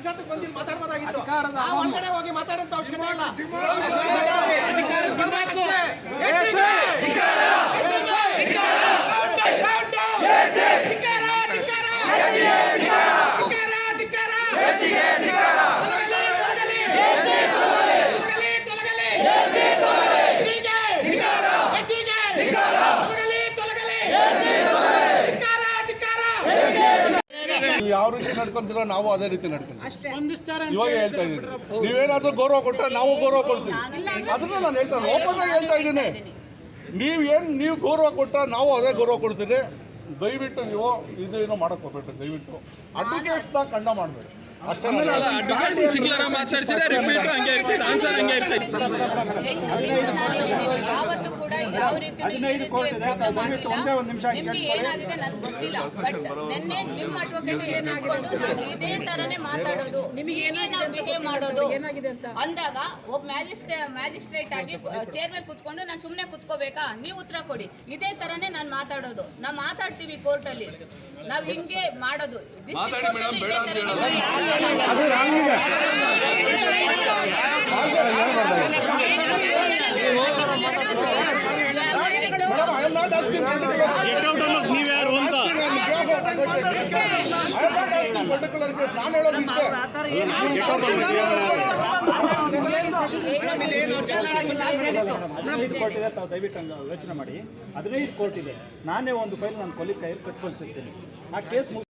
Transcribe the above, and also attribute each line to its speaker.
Speaker 1: ಇಷ್ಟೊತ್ತಿಗೆ
Speaker 2: ಬಂದಿಲ್ಲ
Speaker 1: ಮಾತಾಡ್ಬೋದಾಗಿತ್ತು.
Speaker 2: ಆ ಹೋಗಿ ಮಾತಾಡೋಂತ ಅವಶ್ಯಕತೆ ಇಲ್ಲ.
Speaker 3: ನೀವು ಯಾವ ರೀತಿ ನಡ್ಕೊಂತೀರೋ ನಾವು ಅದೇ ರೀತಿ ನಡ್ಕೊಂತೀವಿ. ಇವಾಗ ಹೇಳ್ತಾ ಇದ್ದೀನಿ. ನೀವೇನಾದ್ರೂ ಗೌರವ ಕೊಟ್ಟರೆ ನಾವು ಗೌರವ ಕೊಡ್ತೀವಿ. ಅದನ್ನ ನಾನು ಹೇಳ್ತಾ ಓಪನ್ ಆಗಿ ಹೇಳ್ತಾ ಇದ್ದೀನಿ. ನೀವೇನು ನೀವು ಗೌರವ ಕೊಟ್ಟರೆ ನಾವು ಅದೇ ಗೌರವ ಕೊಡ್ತೀರಿ ದಯವಿಟ್ಟು ನೀವು ಇದು ಏನೋ ಮಾಡಕ್ ಹೋಗ್ಬೇಡ್ರಿ ದಯವಿಟ್ಟು. ಅಡ್ವೊಕೇಟ್ಸ್ನ ಕಂಡ ಮಾಡಬೇಡಿ. ಅಷ್ಟೇ
Speaker 4: ಮಾತಾಡ್ಸಿದ್ರೆ ರಿಪೀಟ್ ಹಂಗೆ ಇರ್ತೈತೆ ಆನ್ಸರ್ ಹಂಗೆ ಇರ್ತೈತೆ.
Speaker 5: ಯಾವತ್ತೂ ಕೂಡ ಯಾವ ರೀತಿ
Speaker 1: ಒಂದೇ ಒಂದು ನಿಮಿಷ
Speaker 5: ನಿಮ್ಗೆ. ಏನಾಗಿದೆ ನನ್ಗೆ ಗೊತ್ತಿಲ್ಲ. ಬಟ್ ನಿನ್ನೆ ನಿಮ್ಮ ಅಡ್ವೊಕೇಟ್ ಎತ್ಕೊಂಡು ನಾನು ಇದೇ ತರನೇ ಮಾತಾಡೋದು. ನಿಮಗೆ ನಾವು ಬಿಹೇವ್ ಮಾಡೋದು? ಅಂದಾಗ ಒಬ್ಬ ಮ್ಯಾಜಿಸ್ಟ್ರೇ ಮ್ಯಾಜಿಸ್ಟ್ರೇಟ್ ಆಗಿ ಚೇರ್ ಮೇಲೆ ಕುತ್ಕೊಂಡು ನಾನು ಸುಮ್ಮನೆ ಕುತ್ಕೋಬೇಕಾ? ನೀವು ಉತ್ತರ ಕೊಡಿ. ಇದೇ ತರನೇ ನಾನು ಮಾತಾಡೋದು. ನಾವು ಮಾತಾಡ್ತೀವಿ ಕೋರ್ಟಲ್ಲಿ. ನಾವು ಹಿಂಗೆ ಮಾಡೋದು.
Speaker 4: ಯಾರು ಅಂತ?
Speaker 3: ಪರ್ಟಿಕ್ಯುಲರ್ ಕೇಸ್ ನಾನು ಹೇಳೋದು ಇಷ್ಟೇ.
Speaker 1: ಹದಿನೈದು ಕೋರ್ಟ್ ಇದೆ ತಾವು ದಯವಿಟ್ಟು ಯೋಚನೆ ಮಾಡಿ. ಹದಿನೈದು ಕೋರ್ಟ್ ಇದೆ. ನಾನೇ ಒಂದು ಫೈಲ್ ನಾನು ಕೊಲಿ ಕೈ ಕಟ್ಕೊಳ್ಸಿರ್ತೀನಿ. ಆ ಕೇಸ್